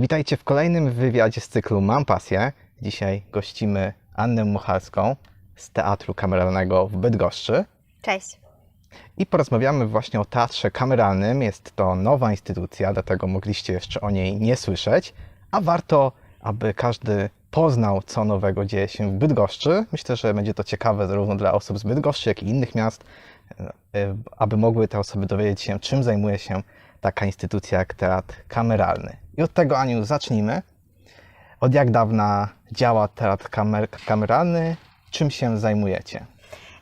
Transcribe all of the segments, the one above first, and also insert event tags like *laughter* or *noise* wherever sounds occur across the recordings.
Witajcie w kolejnym wywiadzie z cyklu Mam Pasję. Dzisiaj gościmy Annę Muchalską z Teatru Kameralnego w Bydgoszczy Cześć. i porozmawiamy właśnie o teatrze kameralnym. Jest to nowa instytucja, dlatego mogliście jeszcze o niej nie słyszeć, a warto, aby każdy poznał, co nowego dzieje się w Bydgoszczy. Myślę, że będzie to ciekawe zarówno dla osób z Bydgoszczy, jak i innych miast, e, aby mogły te osoby dowiedzieć się, czym zajmuje się taka instytucja jak teatr kameralny. I od tego, Aniu, zacznijmy. Od jak dawna działa teatr kamer kameralny? Czym się zajmujecie?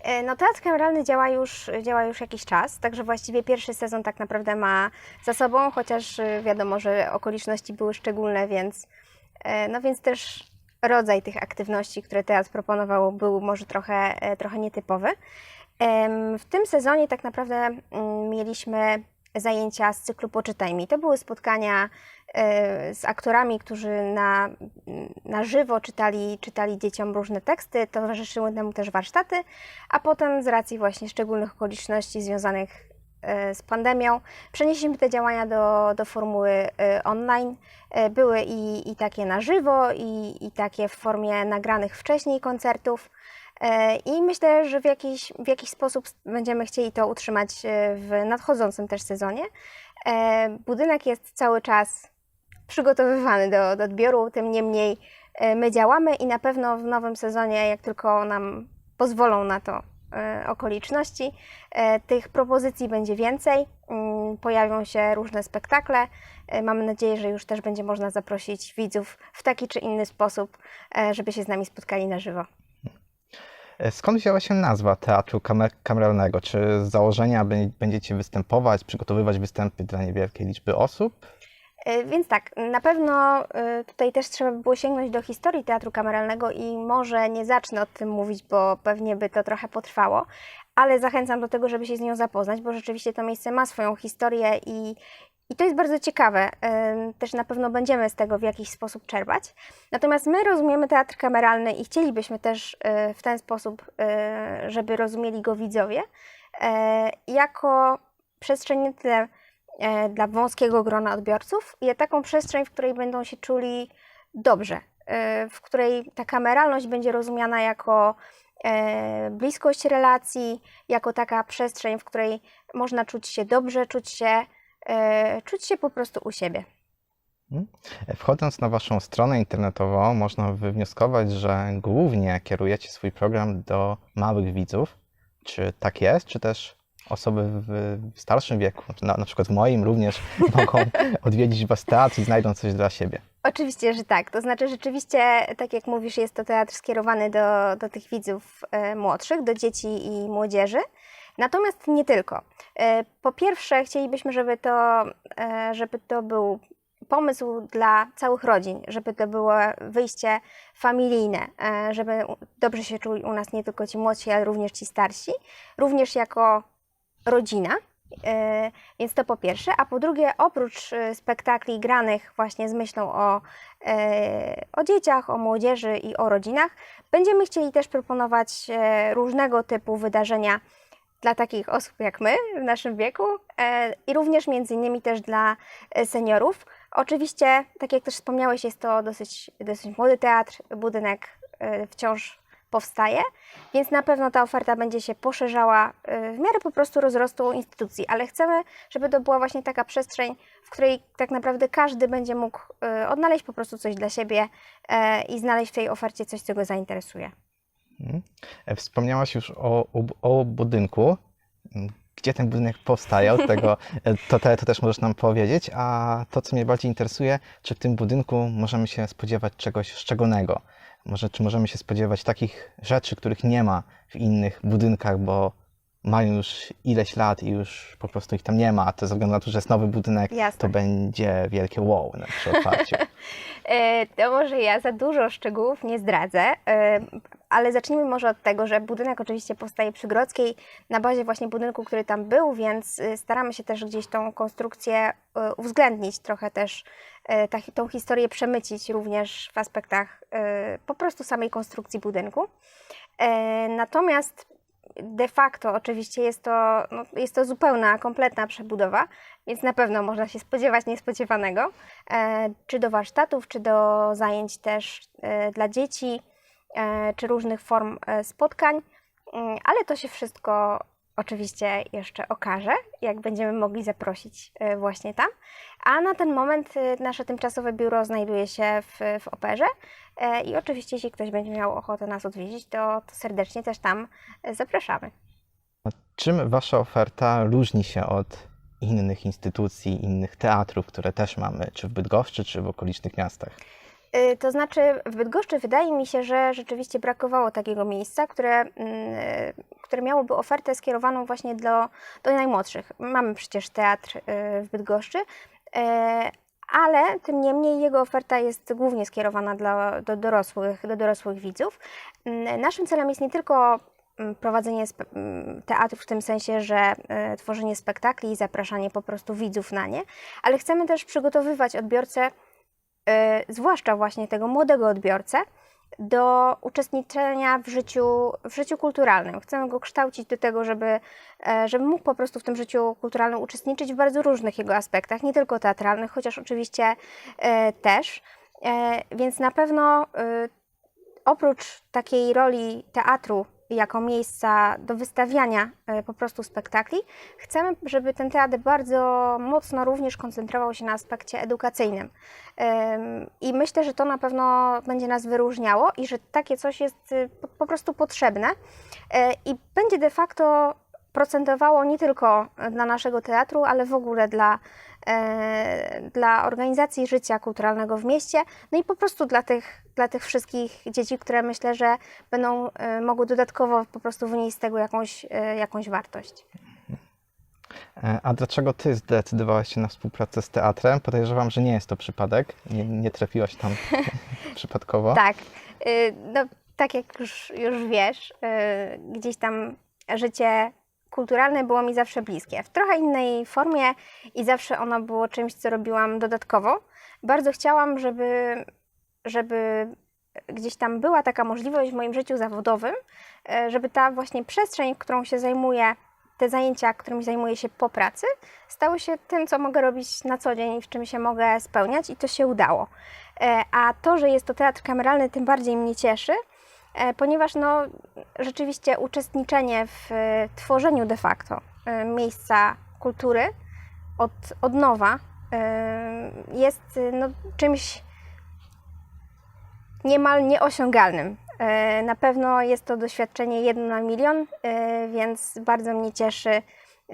E, No, teatr kameralny działa już, działa już jakiś czas, także właściwie pierwszy sezon tak naprawdę ma za sobą, chociaż y, wiadomo, że okoliczności były szczególne, więc, e, no więc też rodzaj tych aktywności, które teatr proponował, był może trochę, e, trochę nietypowy. W tym sezonie tak naprawdę mm, mieliśmy zajęcia z cyklu Poczytaj mi. To były spotkania e, z aktorami, którzy na, na żywo czytali, czytali dzieciom różne teksty, towarzyszyły temu też warsztaty, a potem z racji właśnie szczególnych okoliczności związanych e, z pandemią przenieśliśmy te działania do, do formuły e, online. Były i, i takie na żywo, i, i takie w formie nagranych wcześniej koncertów. E, I myślę, że w jakiś, w jakiś sposób będziemy chcieli to utrzymać e, w nadchodzącym też sezonie. E, Budynek jest cały czas przygotowywany do, do odbioru, tym niemniej my działamy i na pewno w nowym sezonie, jak tylko nam pozwolą na to okoliczności, tych propozycji będzie więcej. Mm, Pojawią się różne spektakle. Mamy nadzieję, że już też będzie można zaprosić widzów w taki czy inny sposób, żeby się z nami spotkali na żywo. E, Skąd wzięła się nazwa teatru kamer kameralnego? Czy z założenia bę- będziecie występować, przygotowywać występy dla niewielkiej liczby osób? E, Więc tak, na pewno e, tutaj też trzeba by było sięgnąć do historii teatru kameralnego i może nie zacznę o tym mówić, bo pewnie by to trochę potrwało, ale zachęcam do tego, żeby się z nią zapoznać, bo rzeczywiście to miejsce ma swoją historię i, i to jest bardzo ciekawe. Też na pewno będziemy z tego w jakiś sposób czerpać. Natomiast my rozumiemy teatr kameralny i chcielibyśmy też e, w ten sposób, e, żeby rozumieli go widzowie, e, jako przestrzeń nie tyle dla wąskiego grona odbiorców i taką przestrzeń, w której będą się czuli dobrze, w której ta kameralność będzie rozumiana jako bliskość relacji, jako taka przestrzeń, w której można czuć się dobrze, czuć się, czuć się po prostu u siebie. E, Wchodząc na Waszą stronę internetową, można wywnioskować, że głównie kierujecie swój program do małych widzów. Czy tak jest? Czy też osoby w w starszym wieku, na, na przykład w moim również, *laughs* mogą odwiedzić Was teatr i znajdą coś dla siebie? Oczywiście, że tak. To znaczy, rzeczywiście, tak jak mówisz, jest to teatr skierowany do, do tych widzów e, młodszych, do dzieci i młodzieży. Natomiast nie tylko. E, po pierwsze, chcielibyśmy, żeby to, e, żeby to był pomysł dla całych rodzin, żeby to było wyjście familijne, e, żeby dobrze się czuli u nas nie tylko ci młodsi, ale również ci starsi, również jako rodzina. Więc to po pierwsze, a po drugie, oprócz spektakli granych właśnie z myślą o, o dzieciach, o młodzieży i o rodzinach, będziemy chcieli też proponować różnego typu wydarzenia dla takich osób jak my w naszym wieku e, i również między innymi też dla e, seniorów. Oczywiście, tak jak też wspomniałeś, jest to dosyć, dosyć młody teatr, budynek e, wciąż powstaje, więc na pewno ta oferta będzie się poszerzała w miarę po prostu rozrostu instytucji, ale chcemy, żeby to była właśnie taka przestrzeń, w której tak naprawdę każdy będzie mógł odnaleźć po prostu coś dla siebie i znaleźć w tej ofercie coś, co go zainteresuje. Mhm. E, Wspomniałaś już o, o, budynku. Mm, Gdzie ten budynek powstaje? Od *laughs* tego e, to, te, to też możesz nam powiedzieć. A to, co mnie bardziej interesuje, czy w tym budynku możemy się spodziewać czegoś szczególnego? Może, czy możemy się spodziewać takich rzeczy, których nie ma w innych budynkach, bo mają już ileś lat i już po prostu ich tam nie ma, a to ze względu na to, że jest nowy budynek, Jasne. to będzie wielkie wow na przy otwarciu. *laughs* E, To może ja za dużo szczegółów nie zdradzę, ale zacznijmy może od tego, że budynek oczywiście powstaje przy Grodzkiej na bazie właśnie budynku, który tam był, więc e, staramy się też gdzieś tą konstrukcję e, uwzględnić, trochę też ta, tą historię przemycić również w aspektach po prostu samej konstrukcji budynku. Natomiast de facto oczywiście jest to, no, jest to zupełna, kompletna przebudowa, więc na pewno można się spodziewać niespodziewanego. E, czy do warsztatów, czy do zajęć też e, dla dzieci, czy różnych form e, spotkań, Mm, ale to się wszystko oczywiście jeszcze okaże, jak będziemy mogli zaprosić e, właśnie tam. A na ten moment e, nasze tymczasowe biuro znajduje się w, w operze e, i oczywiście, jeśli ktoś będzie miał ochotę nas odwiedzić, to, to serdecznie też tam e, zapraszamy. Czym Wasza oferta różni się od innych instytucji, innych teatrów, które też mamy, czy w Bydgoszczy, czy w okolicznych miastach? Y, To znaczy, w Bydgoszczy wydaje mi się, że rzeczywiście brakowało takiego miejsca, które, mm, które miałoby ofertę skierowaną właśnie do, do najmłodszych. Mamy przecież teatr y, w Bydgoszczy, y, ale tym niemniej jego oferta jest głównie skierowana dla, do, dorosłych, do dorosłych widzów. Naszym celem jest nie tylko mm, prowadzenie mm, teatru w tym sensie, że tworzenie spektakli i zapraszanie po prostu widzów na nie, ale chcemy też przygotowywać odbiorcę zwłaszcza właśnie tego młodego odbiorcę, do uczestniczenia w życiu, w życiu kulturalnym. Chcemy go kształcić do tego, żeby, e, żeby mógł po prostu w tym życiu kulturalnym uczestniczyć w bardzo różnych jego aspektach, nie tylko teatralnych, chociaż oczywiście e, też. E, Więc na pewno e, oprócz takiej roli teatru jako miejsca do wystawiania e, po prostu spektakli, chcemy, żeby ten teatr bardzo mocno również koncentrował się na aspekcie edukacyjnym. I myślę, że to na pewno będzie nas wyróżniało i że takie coś jest y, po- prostu potrzebne e, i będzie de facto procentowało nie tylko dla naszego teatru, ale w ogóle dla, dla organizacji życia kulturalnego w mieście, no i po prostu dla tych, dla tych wszystkich dzieci, które myślę, że będą e, mogły dodatkowo po prostu wynieść z tego jakąś, e, jakąś wartość. E, A dlaczego Ty zdecydowałaś się na współpracę z teatrem? Podejrzewam, że nie jest to przypadek. Nie, nie trafiłaś tam *laughs* przypadkowo. Tak, no, tak jak już, już wiesz, gdzieś tam życie kulturalne było mi zawsze bliskie. W trochę innej formie i zawsze ono było czymś, co robiłam dodatkowo. Bardzo chciałam, żeby, żeby gdzieś tam była taka możliwość w moim życiu zawodowym, y, żeby ta właśnie przestrzeń, którą się zajmuję, te zajęcia, którymi zajmuję się po pracy, stały się tym, co mogę robić na co dzień i w czym się mogę spełniać i to się udało. E, A to, że jest to teatr kameralny, tym bardziej mnie cieszy, e, ponieważ no, rzeczywiście uczestniczenie w e, tworzeniu de facto e, miejsca kultury od, od nowa e, jest e, no, czymś niemal nieosiągalnym. E, Na pewno jest to doświadczenie jedno na milion, e, więc bardzo mnie cieszy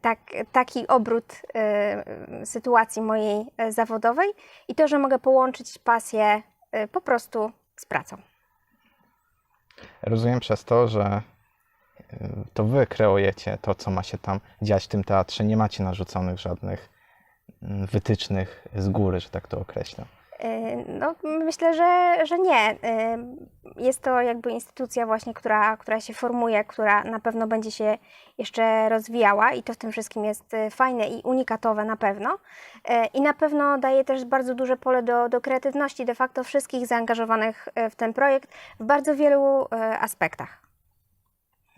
tak, taki obrót e, sytuacji mojej e, zawodowej i to, że mogę połączyć pasję e, po prostu z pracą. Rozumiem przez to, że y, to Wy kreujecie to, co ma się tam dziać w tym teatrze. Nie macie narzuconych żadnych mm, wytycznych z góry, że tak to określę. E, No, myślę, że, że nie. E, Jest to jakby instytucja właśnie, która, która się formuje, która na pewno będzie się jeszcze rozwijała i to w tym wszystkim jest e, fajne i unikatowe na pewno. E, I na pewno daje też bardzo duże pole do, do kreatywności de facto wszystkich zaangażowanych e, w ten projekt w bardzo wielu e, aspektach.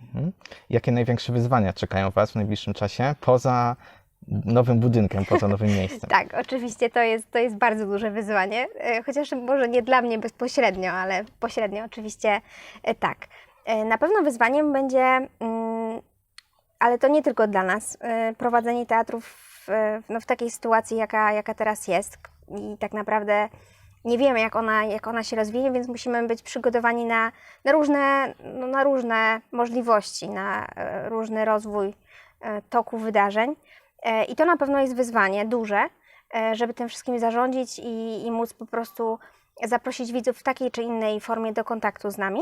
Mhm. Jakie największe wyzwania czekają Was w najbliższym czasie poza nowym budynkiem, poza nowym *laughs* miejscem? Tak, oczywiście to jest, to jest bardzo duże wyzwanie, e, chociaż może nie dla mnie bezpośrednio, ale pośrednio oczywiście e, tak. E, Na pewno wyzwaniem będzie, mm, ale to nie tylko dla nas, prowadzenie teatrów w, no, w takiej sytuacji, jaka, jaka teraz jest i tak naprawdę nie wiemy, jak ona, jak ona się rozwinie, więc musimy być przygotowani na, na, różne, no, na różne możliwości, na różny rozwój toku wydarzeń. E, I to na pewno jest wyzwanie duże, e, żeby tym wszystkim zarządzić i, i móc po prostu zaprosić widzów w takiej czy innej formie do kontaktu z nami.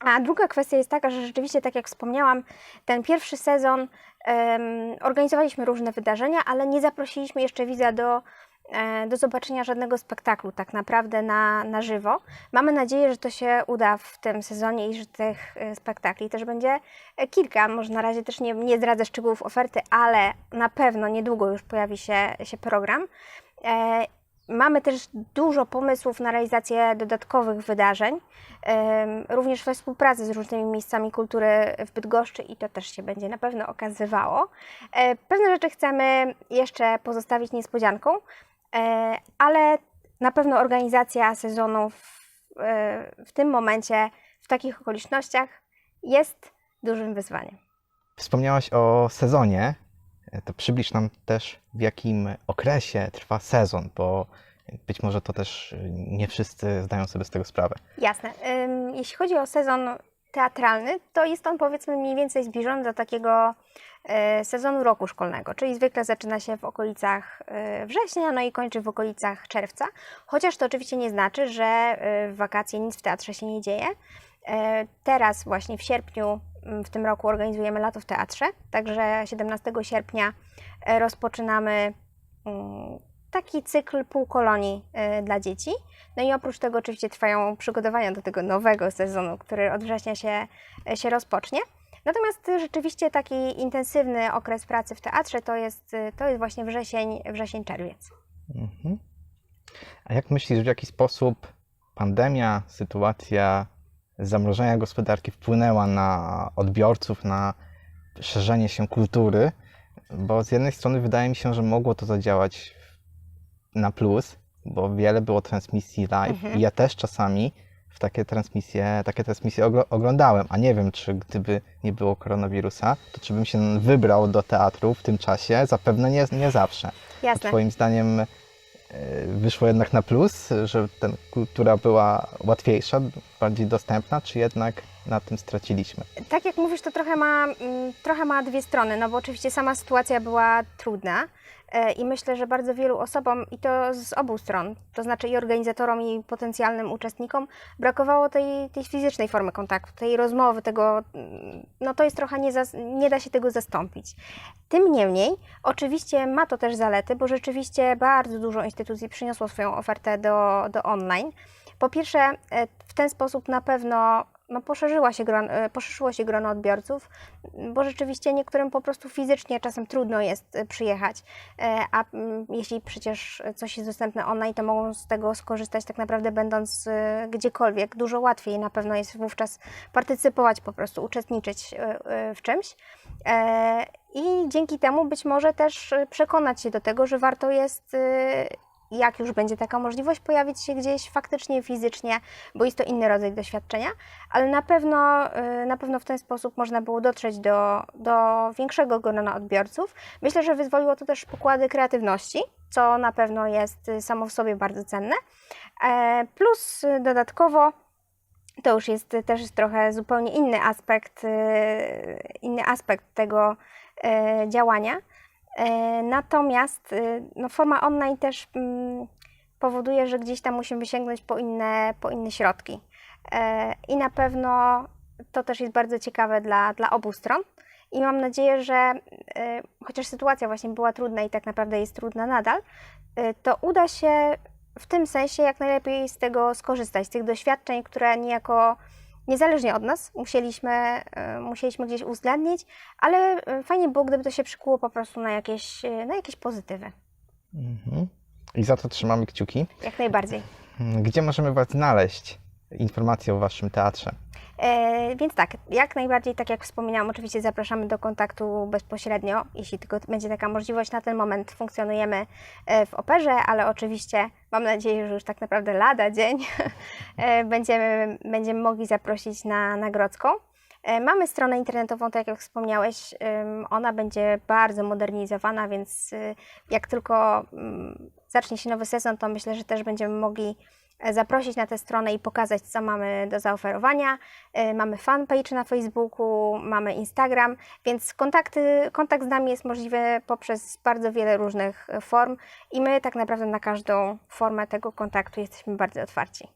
A druga kwestia jest taka, że rzeczywiście, tak jak wspomniałam, ten pierwszy sezon em, organizowaliśmy różne wydarzenia, ale nie zaprosiliśmy jeszcze widza do, do zobaczenia żadnego spektaklu tak naprawdę na, na żywo. Mamy nadzieję, że to się uda w tym sezonie i że tych e, spektakli też będzie e, kilka. Może na razie też nie, nie zdradzę szczegółów oferty, ale na pewno niedługo już pojawi się, się program. E, Mamy też dużo pomysłów na realizację dodatkowych wydarzeń, również we współpracy z różnymi miejscami kultury w Bydgoszczy i to też się będzie na pewno okazywało. E, Pewne rzeczy chcemy jeszcze pozostawić niespodzianką, e, ale na pewno organizacja sezonu w, e, w tym momencie, w takich okolicznościach jest dużym wyzwaniem. Wspomniałaś o sezonie. To przybliż nam też, w jakim okresie trwa sezon, bo być może to też nie wszyscy zdają sobie z tego sprawę. Jasne. Jeśli chodzi o sezon teatralny, to jest on powiedzmy mniej więcej zbliżony do takiego e, sezonu roku szkolnego, czyli zwykle zaczyna się w okolicach e, września, no i kończy w okolicach czerwca, chociaż to oczywiście nie znaczy, że e, w wakacje nic w teatrze się nie dzieje. Teraz właśnie w sierpniu w tym roku organizujemy Lato w Teatrze, także 17 sierpnia rozpoczynamy mm, taki cykl półkolonii e, dla dzieci. No i oprócz tego oczywiście trwają przygotowania do tego nowego sezonu, który od września się, się rozpocznie. Natomiast rzeczywiście taki intensywny okres pracy w teatrze to jest, to jest właśnie wrzesień, wrzesień, czerwiec. Mhm. A jak myślisz, w jaki sposób pandemia, sytuacja zamrożenia gospodarki wpłynęła na odbiorców, na szerzenie się kultury? Bo z jednej strony wydaje mi się, że mogło to zadziałać na plus, bo wiele było transmisji live Mhm. i ja też czasami w takie transmisje, takie transmisje ogl- oglądałem, a nie wiem, czy gdyby nie było koronawirusa, to czy bym się wybrał do teatru w tym czasie? Zapewne nie, nie zawsze. Jasne. Twoim zdaniem e, wyszło jednak na plus, że ta kultura była łatwiejsza, bardziej dostępna, czy jednak na tym straciliśmy? Tak jak mówisz, to trochę ma, mm, trochę ma dwie strony, no bo oczywiście sama sytuacja była trudna e, i myślę, że bardzo wielu osobom, i to z obu stron, to znaczy i organizatorom, i potencjalnym uczestnikom, brakowało tej, tej fizycznej formy kontaktu, tej rozmowy, tego, mm, no to jest trochę, nie, nie da się tego zastąpić. Tym niemniej, oczywiście ma to też zalety, bo rzeczywiście bardzo dużo instytucji przyniosło swoją ofertę do, do online. Po pierwsze, e, w ten sposób na pewno no, poszerzyła się gron, e, poszerzyło się grono odbiorców, bo rzeczywiście niektórym po prostu fizycznie czasem trudno jest e, przyjechać, e, a mm, jeśli przecież coś jest dostępne online, to mogą z tego skorzystać tak naprawdę będąc gdziekolwiek. Dużo łatwiej na pewno jest wówczas partycypować po prostu, uczestniczyć w czymś. I dzięki temu być może też przekonać się do tego, że warto jest jak już będzie taka możliwość, pojawić się gdzieś faktycznie, fizycznie, bo jest to inny rodzaj doświadczenia, ale na pewno, y, na pewno w ten sposób można było dotrzeć do, do większego grona odbiorców. Myślę, że wyzwoliło to też pokłady kreatywności, co na pewno jest y, samo w sobie bardzo cenne. E, Plus y, dodatkowo to już jest też trochę zupełnie inny aspekt, inny aspekt tego działania. E, Natomiast y, no, forma online też mm, powoduje, że gdzieś tam musimy sięgnąć po inne, po inne środki. E, I na pewno to też jest bardzo ciekawe dla, dla obu stron. I mam nadzieję, że y, chociaż sytuacja właśnie była trudna i tak naprawdę jest trudna nadal, y, to uda się w tym sensie jak najlepiej z tego skorzystać, z tych doświadczeń, które niejako niezależnie od nas musieliśmy, y, musieliśmy gdzieś uwzględnić, ale y, fajnie było, gdyby to się przykuło po prostu na jakieś, y, na jakieś pozytywy. Mhm. I za to trzymamy kciuki. Jak najbardziej. Gdzie możemy Was znaleźć? Informacje o Waszym teatrze. E, więc tak, jak najbardziej, tak jak wspominałam, oczywiście zapraszamy do kontaktu bezpośrednio, jeśli tylko będzie taka możliwość. Na ten moment funkcjonujemy e, w operze, ale oczywiście mam nadzieję, że już tak naprawdę lada dzień *laughs* e, będziemy, będziemy mogli zaprosić na, na Grodzką. E, Mamy stronę internetową, tak jak wspomniałeś, ona będzie bardzo modernizowana, więc y, jak tylko mm, zacznie się nowy sezon, to myślę, że też będziemy mogli e, zaprosić na tę stronę i pokazać, co mamy do zaoferowania. E, Mamy fanpage na Facebooku, mamy Instagram, więc kontakty, kontakt z nami jest możliwy poprzez bardzo wiele różnych e, form i my tak naprawdę na każdą formę tego kontaktu jesteśmy bardzo otwarci.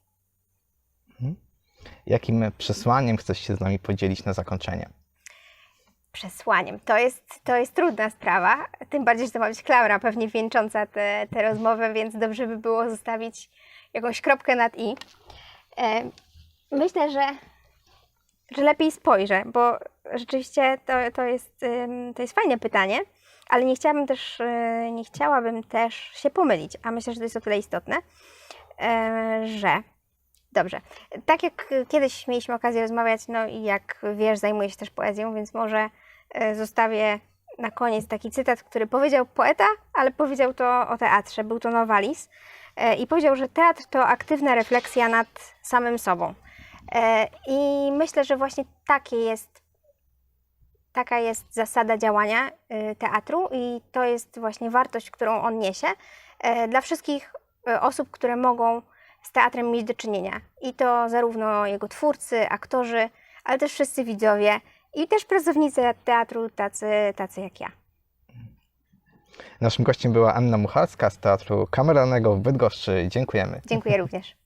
Jakim przesłaniem chcesz się z nami podzielić na zakończenie? przesłaniem. To jest, to jest trudna sprawa, tym bardziej, że to ma być Klaura pewnie wieńcząca tę te rozmowę, więc dobrze by było zostawić jakąś kropkę nad i. E, myślę, że, że lepiej spojrzę, bo rzeczywiście to, to, jest, to jest fajne pytanie, ale nie chciałabym też, e, nie chciałabym też się pomylić, a myślę, że to jest o tyle istotne, e, że dobrze, tak jak kiedyś mieliśmy okazję rozmawiać, no i jak wiesz, zajmuję się też poezją, więc może zostawię na koniec taki cytat, który powiedział poeta, ale powiedział to o teatrze, był to Nowalis i powiedział, że teatr to aktywna refleksja nad samym sobą. E, I myślę, że właśnie takie jest, taka jest zasada działania y, teatru i to jest właśnie wartość, którą on niesie e, dla wszystkich e, osób, które mogą z teatrem mieć do czynienia. I to zarówno jego twórcy, aktorzy, ale też wszyscy widzowie i też pracownicy teatru, tacy, tacy jak ja. Naszym gościem była Anna Muchalska z Teatru Kameralnego w Bydgoszczy. Dziękujemy. Dziękuję również.